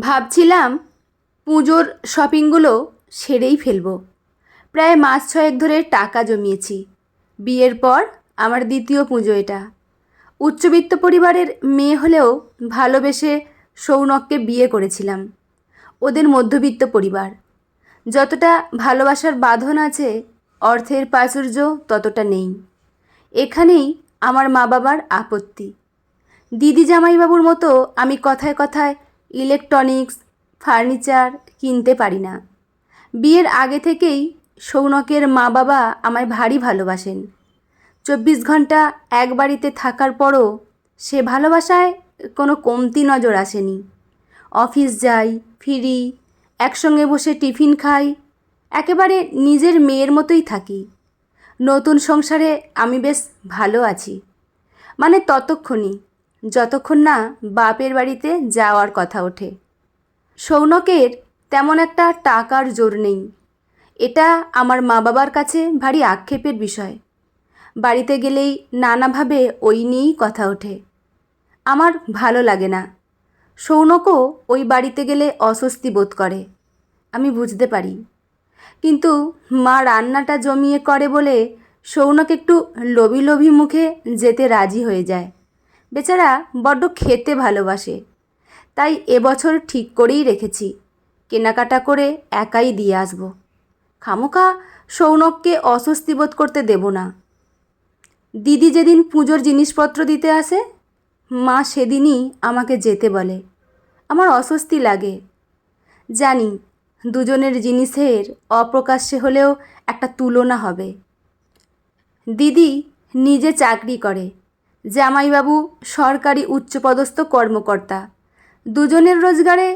ভাবছিলাম পুজোর শপিংগুলো সেরেই ফেলব। প্রায় মাস ছয়েক ধরে টাকা জমিয়েছি। বিয়ের পর আমার দ্বিতীয় পুজো এটা। উচ্চবিত্ত পরিবারের মেয়ে হলেও ভালোবেসে সৌনককে বিয়ে করেছিলাম। ওদের মধ্যবিত্ত পরিবার। যতটা ভালোবাসার বাঁধন আছে, অর্থের প্রাচুর্য ততটা নেই। এখানেই আমার মা বাবার আপত্তি। দিদি জামাইবাবুর মতো আমি কথায় কথায় ইলেকট্রনিক্স, ফার্নিচার কিনতে পারি না। বিয়ের আগে থেকেই সৌনকের মা বাবা আমায় ভারী ভালোবাসেন। চব্বিশ ঘণ্টা এক বাড়িতে থাকার পরও সে ভালোবাসায় কোনো কমতি নজর আসেনি। অফিস যাই, ফিরি, একসঙ্গে বসে টিফিন খাই, একেবারে নিজের মেয়ের মতোই থাকি। নতুন সংসারে আমি বেশ ভালো আছি। মানে ততক্ষণই যতক্ষণ না বাপের বাড়িতে যাওয়ার কথা ওঠে। সৌনকের তেমন একটা টাকার জোর নেই। এটা আমার মা বাবার কাছে ভারী আক্ষেপের বিষয়। বাড়িতে গেলেই নানাভাবে ওই নিয়েই কথা ওঠে। আমার ভালো লাগে না। সৌনকও ওই বাড়িতে গেলে অস্বস্তি বোধ করে। আমি বুঝতে পারি। কিন্তু মা রান্নাটা জমিয়ে করে বলে সৌনক একটু লোভী লোভী মুখে যেতে রাজি হয়ে যায়। বেচারা বড্ড খেতে ভালোবাসে। তাই এবছর ঠিক করেই রেখেছি, কেনাকাটা করে একাই দিয়ে আসব। খামোখা সৌনককে অস্বস্তি বোধ করতে দেব না। দিদি যেদিন পুজোর জিনিসপত্র দিতে আসে, মা সেদিনই আমাকে যেতে বলে। আমার অস্বস্তি লাগে। জানি দুজনের জিনিসের অপ্রকাশ্যে হলেও একটা তুলনা হবে। দিদি নিজে চাকরি করে জামাইবাবু সরকারি উচ্চপদস্থ কর্মকর্তা। দুজনের রোজগারে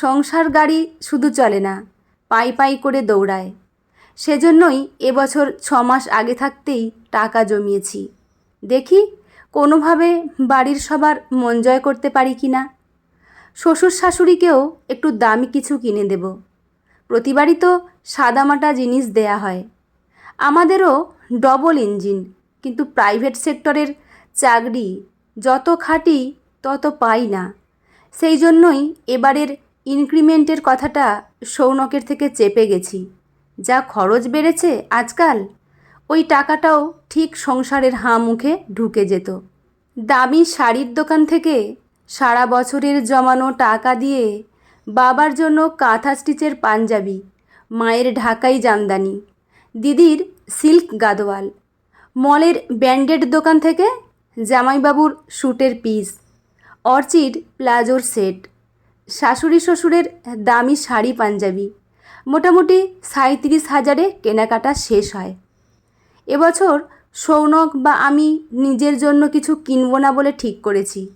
সংসার গাড়ি শুধু চলে না, পাই পাই করে দৌড়ায়। সেজন্যই এবছর ছ মাস আগে থাকতেই টাকা জমিয়েছি। দেখি কোনোভাবে বাড়ির সবার মন জয় করতে পারি কি না। শ্বশুর শাশুড়িকেও একটু দামি কিছু কিনে দেব। প্রতিবারই তো সাদামাটা জিনিস দেয়া হয়। আমাদেরও ডবল ইঞ্জিন, কিন্তু প্রাইভেট সেক্টরের চাকরি যত খাটি তত পাই না। সেই জন্যই এবারের ইনক্রিমেন্টের কথাটা সৌনকের থেকে চেপে গেছি। যা খরচ বেড়েছে আজকাল, ওই টাকাটাও ঠিক সংসারের হাঁ মুখে ঢুকে যেত। দামি শাড়ির দোকান থেকে সারা বছরের জমানো টাকা দিয়ে বাবার জন্য কাঁথা স্টিচের পাঞ্জাবি, মায়ের ঢাকাই জামদানি, দিদির সিল্ক গাদোয়াল, মলের ব্যান্ডেড দোকান থেকে জামাইবাবুর স্যুটের পিস, অর্চিড প্লাজোর সেট, শাশুড়ি শ্বশুরের দামি শাড়ি পাঞ্জাবি, মোটামুটি সাঁত্রিশ হাজারে কেনাকাটা শেষ হয়। এবছর সৌনক বা আমি নিজের জন্য কিছু কিনবো না বলে ঠিক করেছি।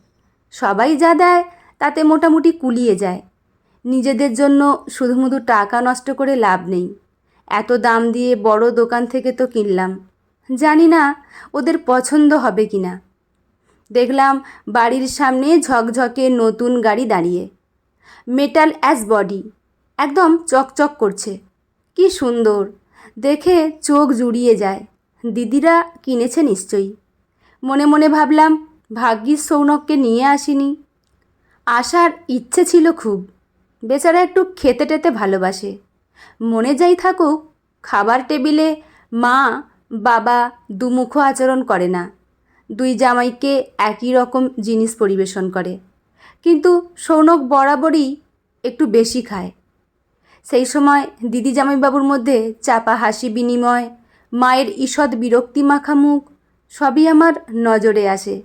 সবাই যা দেয় তাতে মোটামুটি কুলিয়ে যায়। নিজেদের জন্য শুধুমুধু টাকা নষ্ট করে লাভ নেই। এত দাম দিয়ে বড় দোকান থেকে তো কিনলাম। জানি না ওদের পছন্দ হবে কি না দেখলাম বাড়ির সামনে ঝকঝকে নতুন গাড়ি দাঁড়িয়ে। মেটাল অ্যাজ বডি একদম চকচক করছে। কি সুন্দর। দেখে চোখ জুড়িয়ে যায়। দিদিরা কিনেছে নিশ্চয়ই। মনে মনে ভাবলাম, ভাগ্যিস সৌনককে নিয়ে আসিনি। আসার ইচ্ছে ছিল খুব। বেচারা একটু খেতে টেতে ভালোবাসে। মনে যাই থাকুক, খাবার টেবিলে মা, বাবা দুমুখো আচরণ করে না। দুই জামাইকে একই রকম জিনিস পরিবেশন করে। কিন্তু সৌনক বরাবরই একটু বেশি খায়। সেই সময় দিদি জামাইবাবুর মধ্যে চাপা হাসি বিনিময়, মায়ের ঈষৎ বিরক্তি মাখা মুখ সবই আমার নজরে আসে।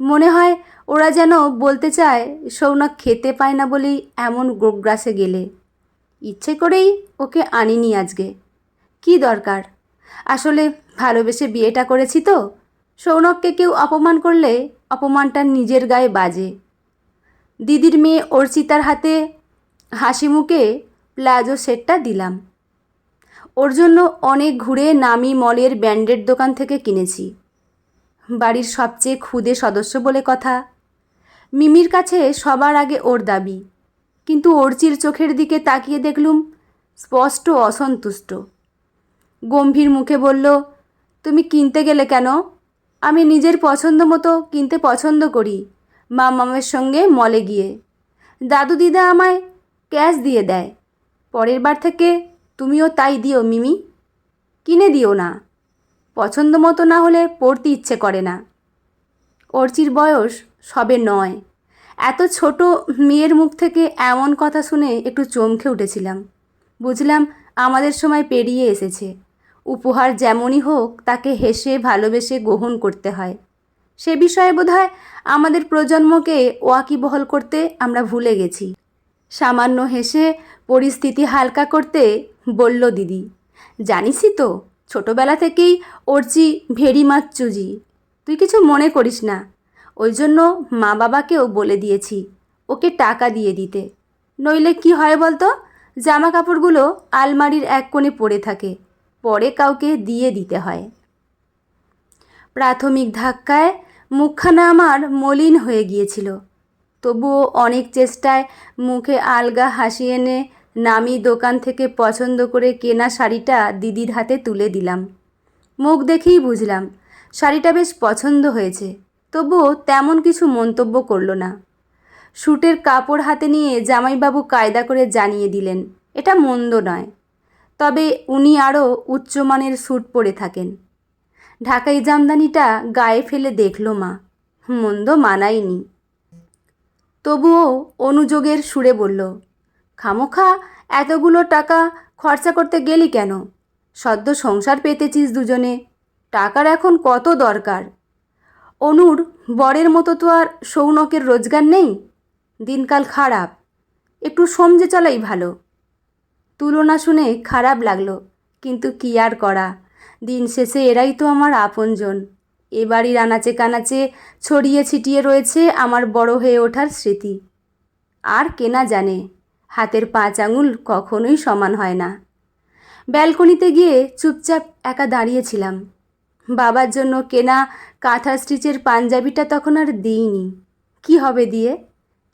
মনে হয় ওরা যেন বলতে চায়, সৌনক খেতে পায় না বলেই এমন গোগ্রাসে গেলে। ইচ্ছে করেই ওকে আনিনি আজকে। কি দরকার? আসলে ভালোবেসে বিয়েটা করেছি তো। সৌনককে কেউ অপমান করলে অপমানটা নিজের গায়ে বাজে। দিদির মেয়ে অর্চিতার হাতে হাসি মুখে প্লাজো সেটটা দিলাম। ওর জন্য অনেক ঘুরে নামি মলের ব্যান্ডেড দোকান থেকে কিনেছি। বাড়ির সবচেয়ে ক্ষুদে সদস্য বলে কথা। মিমির কাছে সবার আগে ওর দাবি। কিন্তু অর্চির চোখের দিকে তাকিয়ে দেখলুম স্পষ্ট অসন্তুষ্ট। গম্ভীর মুখে বলল, তুমি কিনতে গেলে কেন? আমি নিজের পছন্দ মতো কিনতে পছন্দ করি। মা মামের সঙ্গে মলে গিয়ে। দাদু দিদা আমায় ক্যাশ দিয়ে দেয়। পরের বার থেকে তুমিও তাই দিও মিমি। কিনে দিও না। পছন্দ মতো না হলে পড়তে ইচ্ছে করে না। অর্চির বয়স সবে নয়। এত ছোট মেয়ের মুখ থেকে এমন কথা শুনে একটু চমকে উঠেছিলাম। বুঝলাম আমাদের সময় পেরিয়ে এসেছে। উপহার যেমনই হোক, তাকে হেসে ভালোবেসে গ্রহণ করতে হয়। সে বিষয়ে বোধহয় আমাদের প্রজন্মকে ওয়াকিবহল করতে আমরা ভুলে গেছি। সামান্য হেসে পরিস্থিতি হালকা করতে বলল দিদি, জানিসই তো, ছোটোবেলা থেকেই অর্চি ভেরি মাছ চুজি। তুই কিছু মনে করিস না। ওই জন্য মা বাবাকেও বলে দিয়েছি, ওকে টাকা দিয়ে দিতে। নইলে কি হয় বলতো জামা কাপড়গুলো আলমারির এক কোণে পড়ে থাকে। পরে কাউকে দিয়ে দিতে হয়। প্রাথমিক ধাক্কায় মুখখানা আমার মলিন হয়ে গিয়েছিল। তবুও অনেক চেষ্টায় মুখে আলগা হাসি এনে নামি দোকান থেকে পছন্দ করে কেনা শাড়িটা দিদির হাতে তুলে দিলাম। মুখ দেখেই বুঝলাম, শাড়িটা বেশ পছন্দ হয়েছে, তবুও তেমন কিছু মন্তব্য করল না। স্যুটের কাপড় হাতে নিয়ে জামাইবাবু কায়দা করে জানিয়ে দিলেন, এটা মন্দ নয়। তবে উনি আরও উচ্চমানের স্যুট পরে থাকেন। ঢাকাই জামদানিটা গায়ে ফেলে দেখল মা, মন্দ মানায়নি। তবুও অনুযোগের সুরে বলল, খামোখা, এতগুলো টাকা খরচা করতে গেলি কেন? সদ্য সংসার পেতেছিস দুজনে, টাকার এখন কত দরকার? অনুর বরের মতো তো আর সৌনকের রোজগার নেই? দিনকাল খারাপ, একটু সমঝে চলাই ভালো। তুলনা শুনে খারাপ লাগল, কিন্তু কি আর করা? দিন শেষে এরাই তো আমার আপনজন। এ বাড়ির আনাচে কানাচে ছড়িয়ে ছিটিয়ে রয়েছে আমার বড় হয়ে ওঠার স্মৃতি। আর কেনা জানে, হাতের পাঁচ আঙুল কখনোই সমান হয় না। ব্যালকনিতে গিয়ে চুপচাপ একা দাঁড়িয়েছিলাম। বাবার জন্য কেনা কাঁথা স্টিচের পাঞ্জাবিটা তখন আর দিইনি। কি হবে দিয়ে?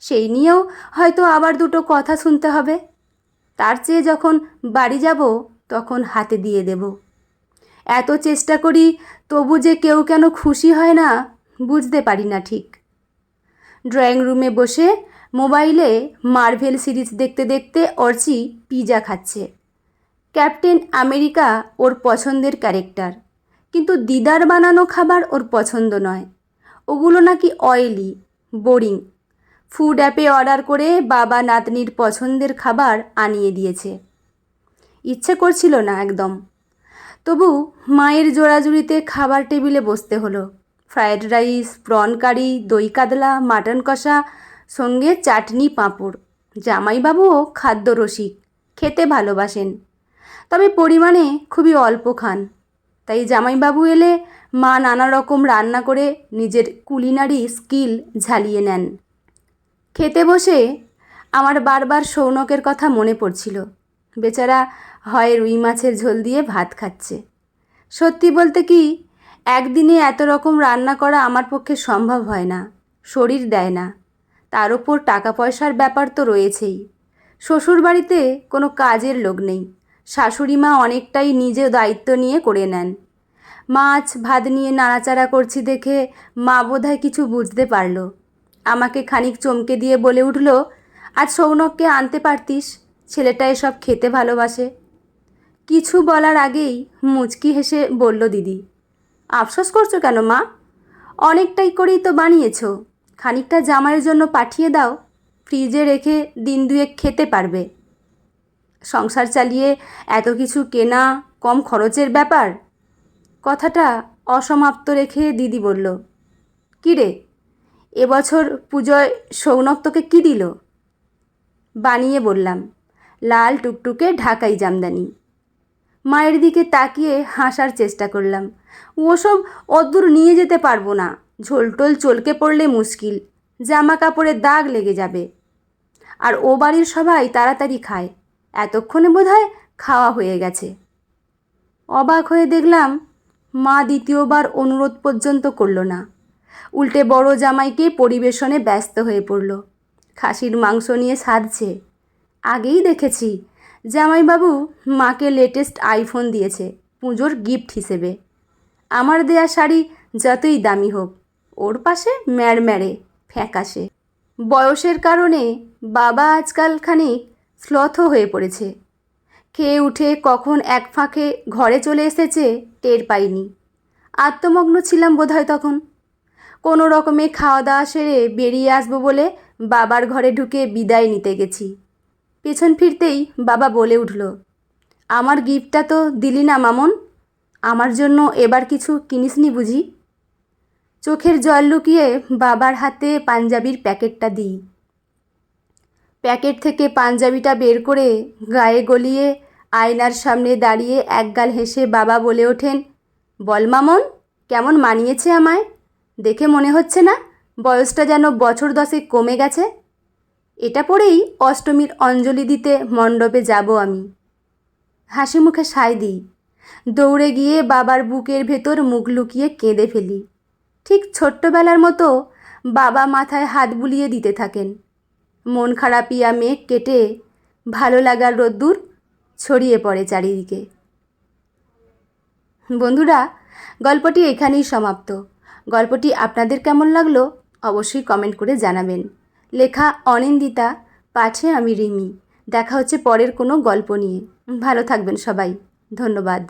সেই নিয়েও হয়তো আবার দুটো কথা শুনতে হবে। তার চেয়ে যখন বাড়ি যাব, তখন হাতে দিয়ে দেব। এত চেষ্টা করি, তবু যে কেউ কেন খুশি হয় না, বুঝতে পারি না ঠিক। ড্রয়িং রুমে বসে, মোবাইলে মার্ভেল সিরিজ দেখতে দেখতে অর্চি পিজা খাচ্ছে। ক্যাপ্টেন আমেরিকা ওর পছন্দের ক্যারেক্টার, কিন্তু দিদার বানানো খাবার ওর পছন্দ নয়। ওগুলো নাকি অয়েলি, বোরিং। ফুড অ্যাপে অর্ডার করে বাবা নাতনির পছন্দের খাবার আনিয়ে দিয়েছে। ইচ্ছে করছিল না একদম। তবু মায়ের জোড়াজুড়িতে খাবার টেবিলে বসতে হলো। ফ্রায়েড রাইস প্রন কারি দই কাতলা মাটন কষা, সঙ্গে চাটনি, পাঁপড়। জামাইবাবুও খাদ্য রসিক, খেতে ভালোবাসেন। তবে পরিমাণে খুবই অল্প খান। তাই জামাইবাবু এলে মা নানা রকম রান্না করে নিজের কুলিনারি স্কিল ঝালিয়ে নেন। খেতে বসে আমার বারবার সৌনকের কথা মনে পড়ছিল। বেচারা হয় রুই মাছের ঝোল দিয়ে ভাত খাচ্ছে। সত্যি বলতে কি, একদিনে এত রকম রান্না করা আমার পক্ষে সম্ভব হয় না, শরীর দেয় না। তার ওপর টাকা পয়সার ব্যাপার তো রয়েছেই। শ্বশুর বাড়িতে কোনো কাজের লোক নেই। শাশুড়ি মা অনেকটাই নিজে দায়িত্ব নিয়ে করে নেন। মাছ, ভাত নিয়ে নাড়াচাড়া করছি দেখে মা বোধহয় কিছু বুঝতে পারল। আমাকে খানিক চমকে দিয়ে বলে উঠল, আজ সৌনককে আনতে পারতিস? ছেলেটা এসব খেতে ভালোবাসে। কিছু বলার আগেই মুচকি হেসে বলল, দিদি, আফসোস করছ কেন মা? অনেকটাই করেই তো বানিয়েছ। খানিকটা জামাইয়ের জন্য পাঠিয়ে দাও, ফ্রিজে রেখে দিন দুয়েক খেতে পারবে। সংসার চালিয়ে এত কিছু কেনা কম খরচের ব্যাপার? কথাটা অসমাপ্ত রেখে দিদি বলল, কী রে এবছর পুজোয় সৌনক তোকে কী দিল? বানিয়ে বললাম, লাল টুকটুকে ঢাকাই জামদানি। মায়ের দিকে তাকিয়ে হাসার চেষ্টা করলাম, ওসব অদূর নিয়ে যেতে পারব না, ঝোলটোল চলকে পড়লে মুশকিল জামা কাপড়ে দাগ লেগে যাবে। আর ও বাড়ির সবাই তাড়াতাড়ি খায়, এতক্ষণে বোধহয় খাওয়া হয়ে গেছে। অবাক হয়ে দেখলাম, মা দ্বিতীয়বার অনুরোধ পর্যন্ত করল না। উল্টে বড় জামাইকে পরিবেশনে ব্যস্ত হয়ে পড়ল। খাসির মাংস নিয়ে সাজছে। আগেই দেখেছি, জামাইবাবু মাকে লেটেস্ট আইফোন দিয়েছে, পুজোর গিফট হিসেবে। আমার দেয়া শাড়ি যতই দামি হোক, ওর পাশে ম্যাড়ম্যাড়ে, ফ্যাকাশে। বয়সের কারণে বাবা আজকাল খানিক স্লথ হয়ে পড়েছে। খেয়ে উঠে কখন এক ফাঁকে ঘরে চলে এসেছে টের পাইনি। আত্মমগ্ন ছিলাম বোধহয় তখন। কোনো রকমে খাওয়া দাওয়া সেরে বেরিয়ে আসব বলে বাবার ঘরে ঢুকে বিদায় নিতে গেছি। পেছন ফিরতেই বাবা বলে উঠল, আমার গিফটটা তো দিলি না মামন, আমার জন্য এবার কিছু কিনিসনি বুঝি? চোখের জল লুকিয়ে বাবার হাতে পাঞ্জাবির প্যাকেটটা দিই। প্যাকেট থেকে পাঞ্জাবিটা বের করে গায়ে গলিয়ে আয়নার সামনে দাঁড়িয়ে একগাল হেসে বাবা বলে ওঠেন, বল মামন, কেমন মানিয়েছে আমায়? দেখে মনে হচ্ছে না বয়সটা যেন বছর দশেক কমে গেছে। এটা পরেই অষ্টমীর অঞ্জলি দিতে মণ্ডপে যাব আমি। হাসি মুখে সায় দিই। দৌড়ে গিয়ে বাবার বুকের ভেতর মুখ লুকিয়ে কেঁদে ফেলি। ঠিক ছোট্টবেলার মতো বাবা মাথায় হাত বুলিয়ে দিতে থাকেন। মন খারাপিয়া মেঘ কেটে ভালো লাগার রোদ্দুর ছড়িয়ে পড়ে চারিদিকে। বন্ধুরা, গল্পটি এখানেই সমাপ্ত। গল্পটি আপনাদের কেমন লাগল অবশ্যই কমেন্ট করে জানাবেন। লেখা অনিন্দিতা, পাঠে আমি রিমি। দেখা হচ্ছে পরের কোনো গল্প নিয়ে। ভালো থাকবেন সবাই। ধন্যবাদ।